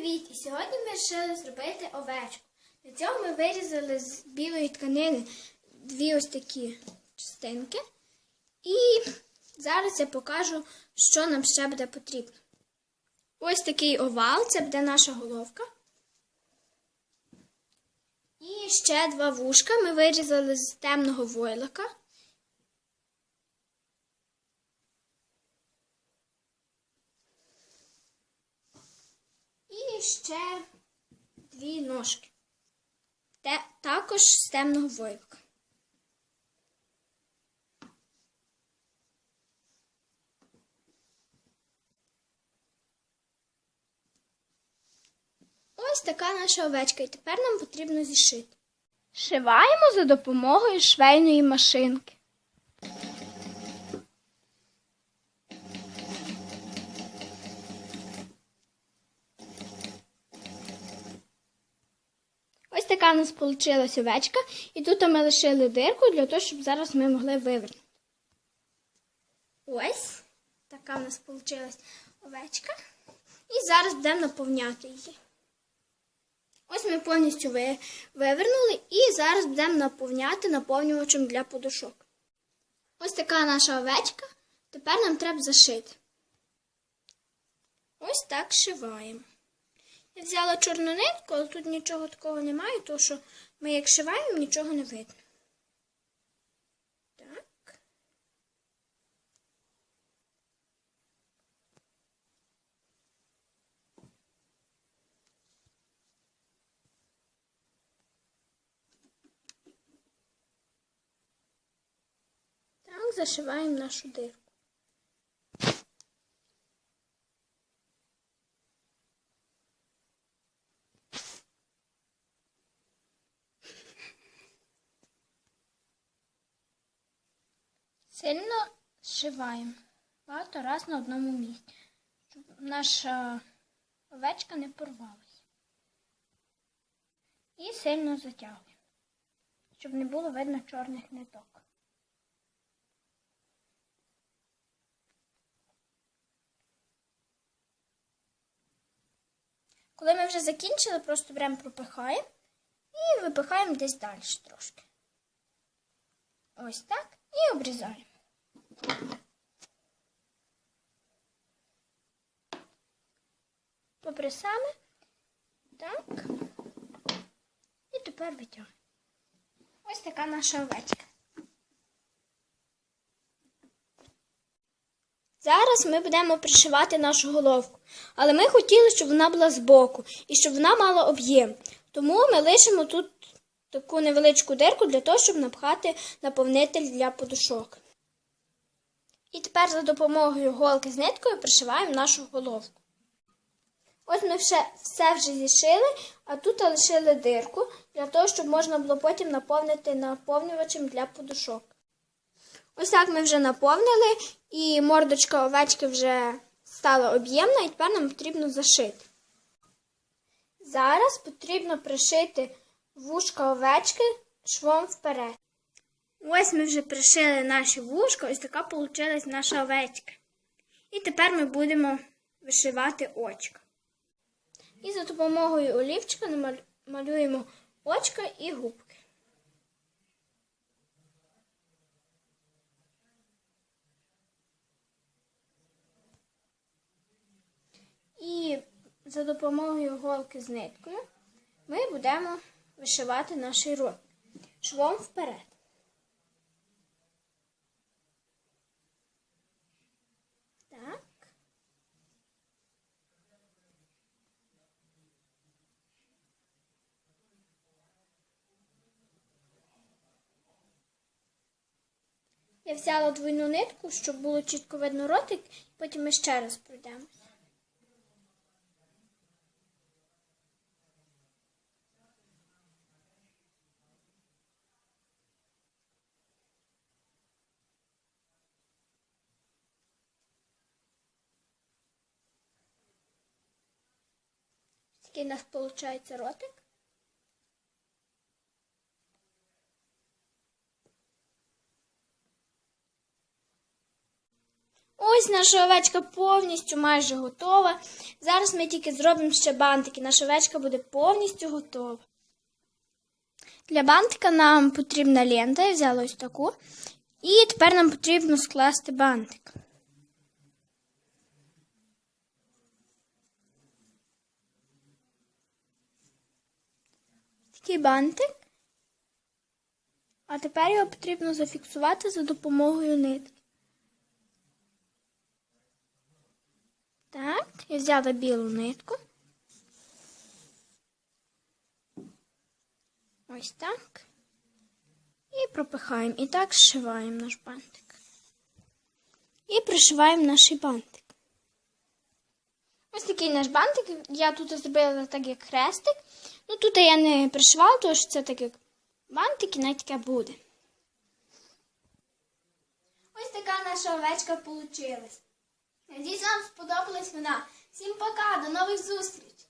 привіт! І сьогодні ми вирішили зробити овечку. Для цього ми вирізали з білої тканини дві ось такі частинки. І зараз я покажу, що нам ще буде потрібно. Ось такий овал, це буде наша головка. І ще два вушка ми вирізали з темного войлока. І ще дві ножки. Те, також з темного войлока. Ось така наша овечка, і тепер нам потрібно зішити. Шиваємо за допомогою швейної машинки. Ось така в нас вийшла овечка, і тут ми лишили дирку для того, щоб зараз ми могли вивернути. Ось така в нас вийшла овечка. І зараз будемо наповняти її. Ось ми повністю вивернули і зараз будемо наповняти наповнювачем для подушок. Ось така наша овечка. Тепер нам треба зашити. Ось так шиваємо. Я взяла чорну нитку, але тут нічого такого немає, тому що ми як шиваємо, нічого не видно. Так. Так, зашиваємо нашу дирку. Сильно зшиваємо. Багато раз на одному місці, щоб наша овечка не порвалася. І сильно затягуємо, щоб не було видно чорних ниток. Коли ми вже закінчили, просто беремо пропихаємо і випихаємо десь далі трошки. Ось так. І обрізаємо. Попресами. Так. І тепер витягуємо. Ось така наша овечка. Зараз ми будемо пришивати нашу головку, але ми хотіли, щоб вона була збоку і щоб вона мала об'єм. Тому ми лишимо тут таку невеличку дирку для того, щоб напхати наповнитель для подушок. І тепер за допомогою голки з ниткою пришиваємо нашу головку. Ось ми все, все вже зішили, а тут лишили дирку для того, щоб можна було потім наповнити наповнювачем для подушок. Ось так ми вже наповнили, і мордочка овечки вже стала об'ємна, і тепер нам потрібно зашити. Зараз потрібно пришити вушка овечки швом вперед. Ось ми вже пришили наші вушка, ось така вийшла наша овечка. І тепер ми будемо вишивати очка. І за допомогою олівчика намалюємо очка і губки. І за допомогою голки з ниткою ми будемо вишивати наш рот швом вперед. Так. Я взяла двойну нитку, щоб було чітко видно ротик, і потім ми ще раз пройдемо. Такий у нас виходить ротик. Ось наша овечка повністю майже готова. Зараз ми тільки зробимо ще бантики. Наша овечка буде повністю готова. Для бантика нам потрібна лента, я взяла ось таку. І тепер нам потрібно скласти бантик. Такий бантик. А тепер його потрібно зафіксувати за допомогою нитки. Так, я взяла білу нитку. Ось так. І пропихаємо. І так зшиваємо наш бантик. І пришиваємо наш бантик. Ось такий наш бантик. Я тут зробила так, як хрестик. Ну тут я не пришивала, тому що це так як бантик і навіть таке буде. Ось така наша овечка вийшла. Надіюсь, вам сподобалась вона. Всім пока, до нових зустрічей!